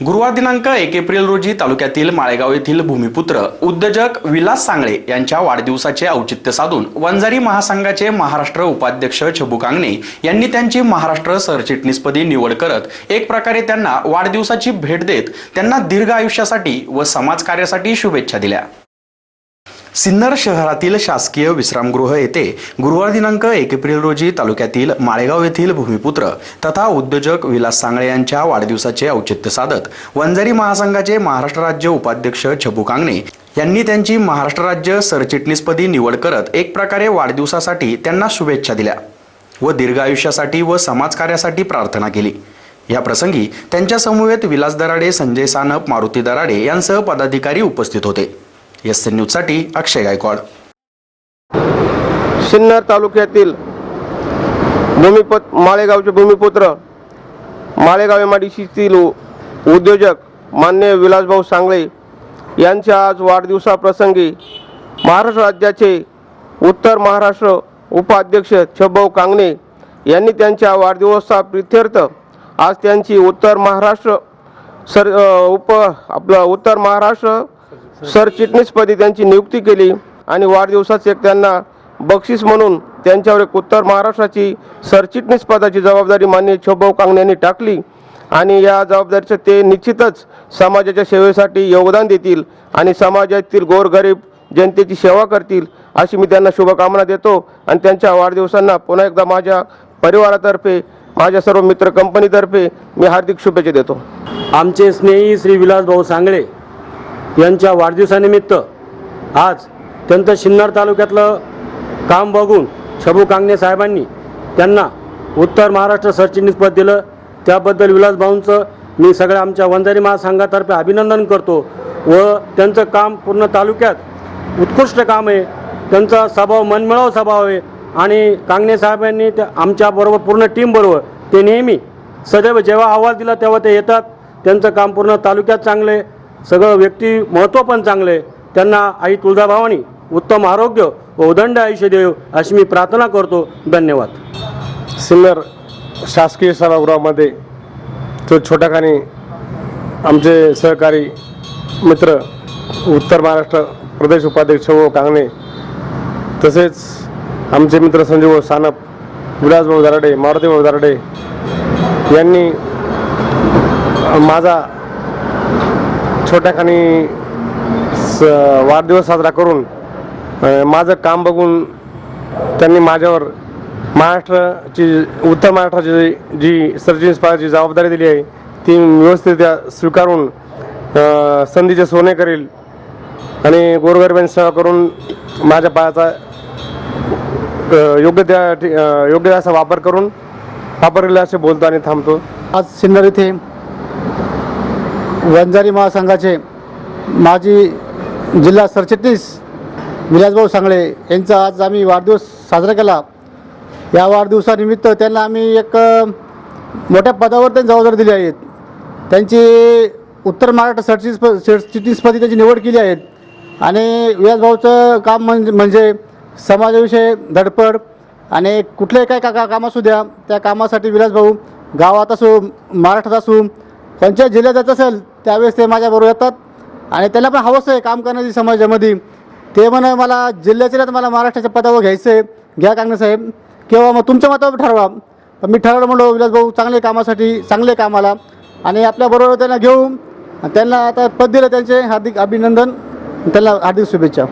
गुरुवार दिनांक एक एप्रिल रोजी तालुक्यातील माळेगाव येथील भूमिपुत्र उद्योजक विलास सांगळे यांच्या वाढदिवसाचे औचित्य साधून वंजारी महासंघाचे महाराष्ट्र उपाध्यक्ष छबू कांगणे यांनी त्यांची महाराष्ट्र सरचिटणीसपदी निवड करत एक प्रकारे त्यांना वाढदिवसाची भेट देत त्यांना दीर्घ आयुष्यासाठी व समाजकार्यासाठी शुभेच्छा दिल्या. सिन्नर शहरातील शासकीय विश्रामगृह येथे गुरुवार दिनांक एक एप्रिल रोजी तालुक्यातील माळेगाव येथील भूमिपुत्र तथा उद्योजक विलास सांगळे यांच्या वाढदिवसाचे औचित्य साधत वंजारी महासंघाचे महाराष्ट्र राज्य उपाध्यक्ष छबू कांगणे यांनी त्यांची महाराष्ट्र राज्य सरचिटणीसपदी निवड करत एक प्रकारे वाढदिवसासाठी त्यांना शुभेच्छा दिल्या व दीर्घ आयुष्यासाठी व समाजकार्यासाठी प्रार्थना केली. या प्रसंगी त्यांच्या समवेत विलास दराडे संजय सानप मारुती दराडे यांसह पदाधिकारी उपस्थित होते. एस एन न्यूजसाठी अक्षय गायकवाड. सिन्नर तालुक्यातील भूमिपत माळेगावचे भूमिपुत्र माळेगाव एम उद्योजक मान्य विलासभाऊ सांगळे यांच्या आज वाढदिवसाप्रसंगी महाराष्ट्र राज्याचे उत्तर महाराष्ट्र उपाध्यक्ष छबभाऊ कांगणे यांनी त्यांच्या वाढदिवसा प्रित्यर्थ आज त्यांची उत्तर महाराष्ट्र सर उप आपलं उत्तर महाराष्ट्र सरचिटणीसपदी त्यांची नियुक्ती केली आणि वाढदिवसाच एक त्यांना बक्षीस म्हणून त्यांच्यावर एक उत्तर महाराष्ट्राची सरचिटणीस पदाची जबाबदारी माननीय छोभाऊ कांगणे यांनी टाकली. आणि या जबाबदारीचं ते निश्चितच समाजाच्या सेवेसाठी योगदान देतील आणि समाजातील गोरगरीब जनतेची सेवा करतील अशी मी त्यांना शुभकामना देतो. आणि त्यांच्या वाढदिवसांना पुन्हा एकदा माझ्या परिवारातर्फे माझ्या सर्व मित्र कंपनीतर्फे मी हार्दिक शुभेच्छा देतो. आमचे स्नेही श्री विलासभाऊ सांगळे यांच्या वाढदिवसानिमित्त आज त्यांचं शिन्नर तालुक्यातलं काम बघून शबू कांगणे साहेबांनी त्यांना उत्तर महाराष्ट्र सरचिटणीसपद दिलं. त्याबद्दल विलासभाऊंचं मी सगळ्या आमच्या वंजारी महासंघातर्फे अभिनंदन करतो व त्यांचं काम पूर्ण तालुक्यात उत्कृष्ट काम आहे. त्यांचा स्वभाव मनमिळाव स्वभाव आहे आणि कांगणे साहेबांनी त्या आमच्याबरोबर पूर्ण टीमबरोबर ते नेहमी सदैव जेव्हा अहवाल दिला तेव्हा ते येतात. त्यांचं काम पूर्ण तालुक्यात चांगलं आहे. सगळं व्यक्ती महत्त्व पण चांगले. त्यांना आई तुळजाभवानी उत्तम आरोग्य व उदंड आयुष्य देव अशी मी प्रार्थना करतो. धन्यवाद. सिन्नर शासकीय सभागृहामध्ये तो छोट्याखानी आमचे सहकारी मित्र उत्तर महाराष्ट्र प्रदेश उपाध्यक्ष व कांगणे तसेच आमचे मित्र संजीव सानप विलासभाऊ दराडे मारुतीभाऊ दराडे यांनी माझा छोट्याखानी स वाढदिवस साजरा करून माझं काम बघून त्यांनी माझ्यावर महाराष्ट्राची उत्तर महाराष्ट्राची जी सर्जन्स पाहायची जबाबदारी दिली आहे ती व्यवस्थितरित्या स्वीकारून संधीचे सोने करेल आणि गोरगरिबांची सेवा करून माझ्या पायाचा योग्य त्या योग्य असा वापर करून वापरलेला असे बोलतो आणि थांबतो. आज सिन्नर इथे वंजारी महासंघाचे माजी जिल्हा सरचिटणीस विलासभाऊ सांगळे यांचा आज आम्ही वाढदिवस साजरा केला. या वाढदिवसानिमित्त त्यांना आम्ही एक मोठ्या पदावर त्यांनी जबाबदारी दिली आहेत त्यांची उत्तर महाराष्ट्र सरचिटणीस सरचिटणीसपदी त्यांची निवड केली आहेत आणि विलासभाऊचं काम म्हणजे म्हणजे समाजाविषयी धडपड आणि कुठल्याही काय का का काम असू द्या त्या कामासाठी विलासभाऊ गावात असो महाराष्ट्रात असू पंचायत जिल्ह्यात जात असेल त्यावेळेस ते माझ्याबरोबर येतात. आणि त्यांना पण हवंच आहे काम करण्याची समाजामध्ये. ते म्हण मला जिल्ह्याच्या मला महाराष्ट्राच्या पदावर घ्यायचं आहे घ्या कांगणे साहेब. किंवा मग तुमच्या मतावर ठरवा. पण मी ठरवलं म्हणलो विलासभाऊ चांगले कामासाठी चांगले कामाला. आणि आपल्याबरोबर त्यांना घेऊ. त्यांना आता पद दिलं त्यांचे. हार्दिक अभिनंदन. त्यांना हार्दिक शुभेच्छा.